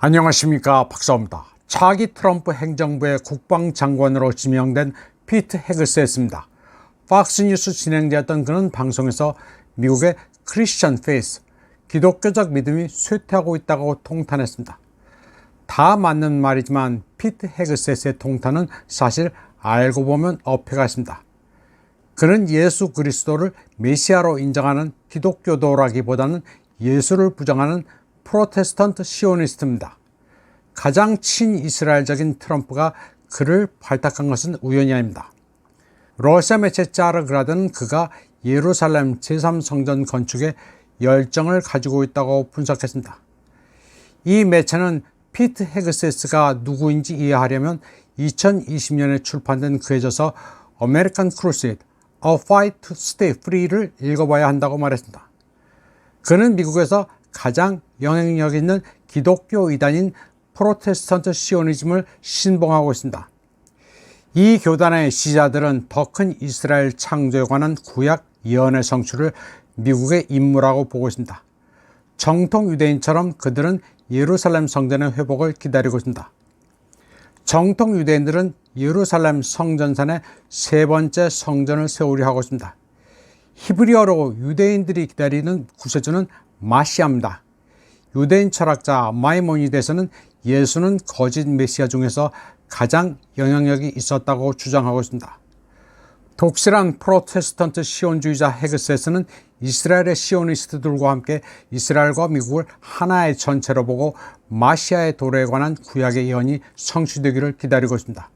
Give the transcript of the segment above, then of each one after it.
안녕하십니까 박사입니다. 차기 트럼프 행정부의 국방장관으로 지명된 피트 헤그스였습니다. 팍스뉴스 진행자였던 그는 방송에서 미국의 크리스천 페이스, 기독교적 믿음이 쇠퇴하고 있다고 통탄했습니다. 다 맞는 말이지만 피트 헤그셋의 통탄은 사실 알고 보면 어폐가 있습니다. 그는 예수 그리스도를 메시아로 인정하는 기독교도라기보다는 예수를 부정하는 프로테스턴트 시오니스트입니다. 가장 친이스라엘적인 트럼프가 그를 발탁한 것은 우연이 아닙니다. 러시아 매체 짜르그라드는 그가 예루살렘 제3성전 건축에 열정을 가지고 있다고 분석했습니다. 이 매체는 피트 헤그세스가 누구인지 이해하려면 2020년에 출판된 그의 저서 American Crusade, A Fight to Stay Free를 읽어봐야 한다고 말했습니다. 그는 미국에서 가장 영향력 있는 기독교 이단인 프로테스턴트 시오니즘을 신봉하고 있습니다. 이 교단의 시자들은 더 큰 이스라엘 창조에 관한 구약 예언의 성취를 미국의 임무라고 보고 있습니다. 정통 유대인처럼 그들은 예루살렘 성전의 회복을 기다리고 있습니다. 정통 유대인들은 예루살렘 성전산에 세 번째 성전을 세우려 하고 있습니다. 히브리어로 유대인들이 기다리는 구세주는 마시아입니다. 유대인 철학자 마이모니데스는 예수는 거짓 메시아 중에서 가장 영향력이 있었다고 주장하고 있습니다. 독실한 프로테스턴트 시온주의자 헤그세스는 이스라엘의 시오니스트들과 함께 이스라엘과 미국을 하나의 전체로 보고 마시아의 도래에 관한 구약의 예언이 성취되기를 기다리고 있습니다.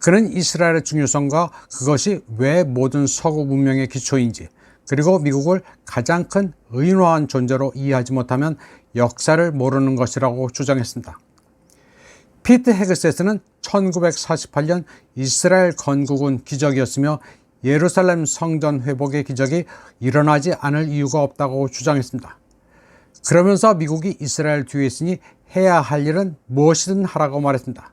그는 이스라엘의 중요성과 그것이 왜 모든 서구 문명의 기초인지 그리고 미국을 가장 큰 의인화한 존재로 이해하지 못하면 역사를 모르는 것이라고 주장했습니다. 피트 헤그세스는 1948년 이스라엘 건국은 기적이었으며 예루살렘 성전 회복의 기적이 일어나지 않을 이유가 없다고 주장했습니다. 그러면서 미국이 이스라엘 뒤에 있으니 해야 할 일은 무엇이든 하라고 말했습니다.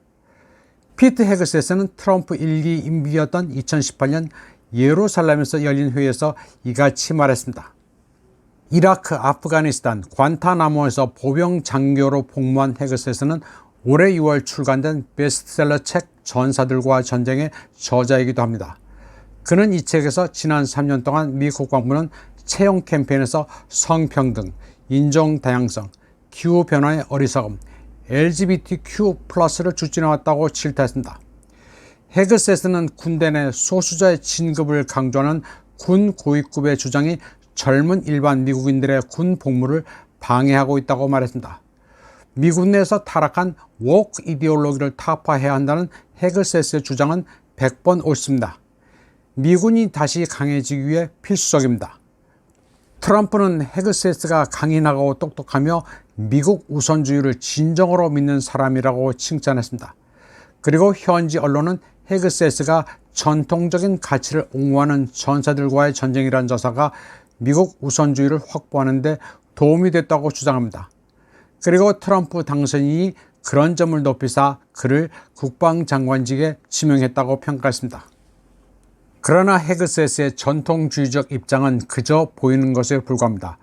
피트 헤그세스는 트럼프 1기 임기였던 2018년 예루살렘에서 열린 회의에서 이같이 말했습니다. 이라크, 아프가니스탄, 관타나모에서 보병 장교로 복무한 헤그세스는 올해 6월 출간된 베스트셀러 책 전사들과 전쟁의 저자이기도 합니다. 그는 이 책에서 지난 3년 동안 미 국방부는 채용 캠페인에서 성평등, 인종 다양성, 기후 변화의 어리석음, LGBTQ+를 추진해왔다고 질타했습니다. 헤그세스는 군대 내 소수자의 진급을 강조하는 군 고위급의 주장이 젊은 일반 미국인들의 군 복무를 방해하고 있다고 말했습니다. 미국 내에서 타락한 워크 이데올로기를 타파해야 한다는 헤글세스의 주장은 100번 옳습니다. 미군이 다시 강해지기 위해 필수적입니다. 트럼프는 헤글세스가 강인하고 똑똑하며 미국 우선주의를 진정으로 믿는 사람이라고 칭찬했습니다. 그리고 현지 언론은 헤그세스가 전통적인 가치를 옹호하는 전사들과의 전쟁이라는 저사가 미국 우선주의를 확보하는데 도움이 됐다고 주장합니다. 그리고 트럼프 당선인이 그런 점을 높이사 그를 국방장관직에 지명했다고 평가했습니다. 그러나 헤그세스의 전통주의적 입장은 그저 보이는 것에 불과합니다.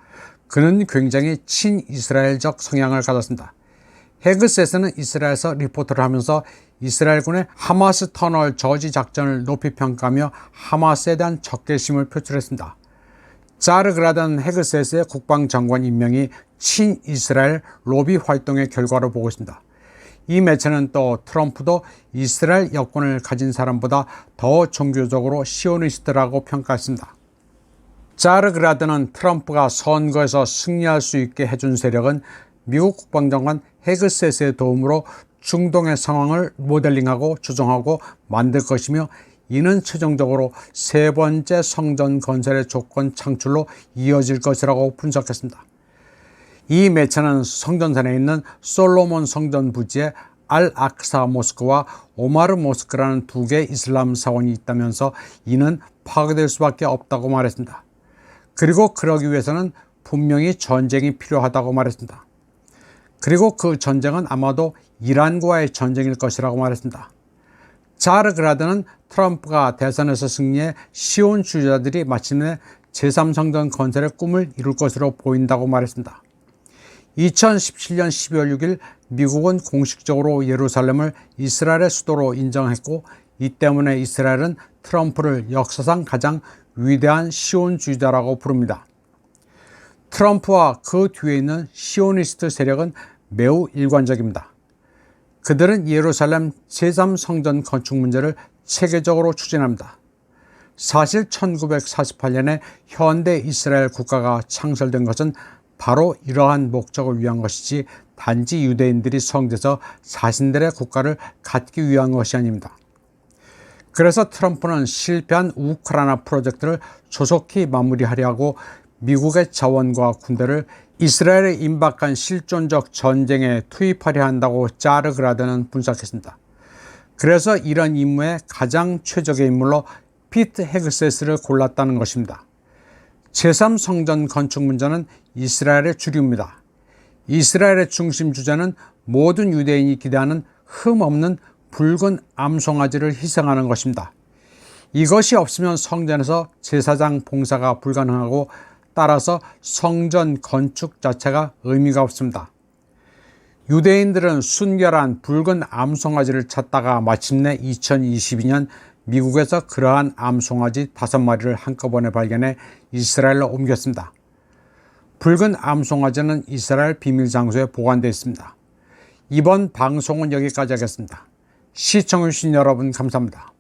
그는 굉장히 친이스라엘적 성향을 가졌습니다. 헤그세스는 이스라엘에서 리포트를 하면서 이스라엘군의 하마스 터널 저지 작전을 높이 평가하며 하마스에 대한 적개심을 표출했습니다. 자르그라단 헤그세스의 국방장관 임명이 친이스라엘 로비 활동의 결과로 보고 있습니다. 이 매체는 또 트럼프도 이스라엘 여권을 가진 사람보다 더 종교적으로 시오니스트라고 평가했습니다. 자르그라드는 트럼프가 선거에서 승리할 수 있게 해준 세력은 미국 국방장관 헤그세스의 도움으로 중동의 상황을 모델링하고 조정하고 만들 것이며 이는 최종적으로 세 번째 성전 건설의 조건 창출로 이어질 것이라고 분석했습니다. 이 매체는 성전산에 있는 솔로몬 성전 부지에 알 아크사 모스크와 오마르 모스크라는 두 개의 이슬람 사원이 있다면서 이는 파괴될 수밖에 없다고 말했습니다. 그리고 그러기 위해서는 분명히 전쟁이 필요하다고 말했습니다. 그리고 그 전쟁은 아마도 이란과의 전쟁일 것이라고 말했습니다. 자르그라드는 트럼프가 대선에서 승리해 시온 주자들이 마침내 제3성전 건설의 꿈을 이룰 것으로 보인다고 말했습니다. 2017년 12월 6일 미국은 공식적으로 예루살렘을 이스라엘의 수도로 인정했고 이 때문에 이스라엘은 트럼프를 역사상 가장 위대한 시온주의자라고 부릅니다. 트럼프와 그 뒤에 있는 시오니스트 세력은 매우 일관적입니다. 그들은 예루살렘 제3성전 건축 문제를 체계적으로 추진합니다. 사실 1948년에 현대 이스라엘 국가가 창설된 것은 바로 이러한 목적을 위한 것이지 단지 유대인들이 성제서 자신들의 국가를 갖기 위한 것이 아닙니다. 그래서 트럼프는 실패한 우크라이나 프로젝트를 조속히 마무리하려고 미국의 자원과 군대를 이스라엘에 임박한 실존적 전쟁에 투입하려 한다고 짜르그라드는 분석했습니다. 그래서 이런 임무에 가장 최적의 인물로 피트 헤그세스를 골랐다는 것입니다. 제3성전 건축 문제는 이스라엘의 주류입니다. 이스라엘의 중심 주자는 모든 유대인이 기대하는 흠 없는 붉은 암송아지를 희생하는 것입니다. 이것이 없으면 성전에서 제사장 봉사가 불가능하고 따라서 성전 건축 자체가 의미가 없습니다. 유대인들은 순결한 붉은 암송아지를 찾다가 마침내 2022년 미국에서 그러한 암송아지 다섯 마리를 한꺼번에 발견해 이스라엘로 옮겼습니다. 붉은 암송아지는 이스라엘 비밀 장소에 보관되어 있습니다. 이번 방송은 여기까지 하겠습니다. 시청해주신 여러분 감사합니다.